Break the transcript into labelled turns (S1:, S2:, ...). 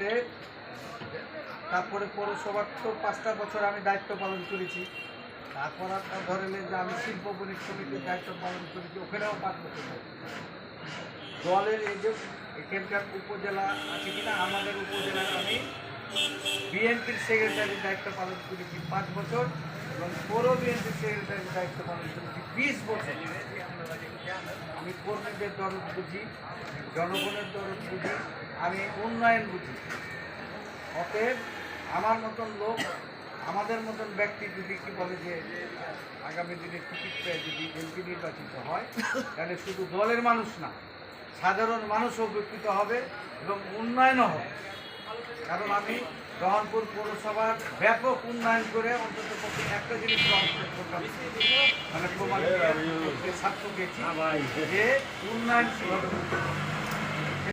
S1: অতএব তারপরে পৌরসভার তো পাঁচটা বছর আমি দায়িত্ব পালন করেছি। তারপর আপনার ধরে নেন যে আমি শিল্প বণিক সমিতির দায়িত্ব পালন করেছি, ওখানেও পাঁচ বছর দলের এই যে এখানকার উপজেলা আছে কিনা, আমাদের উপজেলার আমি বিএনপির সেক্রেটারির দায়িত্ব পালন করেছি পাঁচ বছর এবং পৌর বিএনপির সেক্রেটারির দায়িত্ব পালন করেছি বিশ বছর। আমি কর্মীদের দরদ বুঝি, জনগণের দরদ বুঝি। আমি উন্নয়ন বুঝি অতএব আমার মতন লোক, আমাদের মতন ব্যক্তি যদি কি বলে যে, আগামী দিনে টিকিট পেয়ে যদি এমপি নির্বাচিত হয়, তাহলে শুধু দলের মানুষ না, সাধারণ মানুষও উপকৃত হবে এবং উন্নয়নও হবে কারণ আমি রহনপুর পৌরসভার ব্যাপক উন্নয়ন করে অন্তত পক্ষে একটা জিনিস মানে প্রমাণ ছাত্র গেছি যে উন্নয়ন।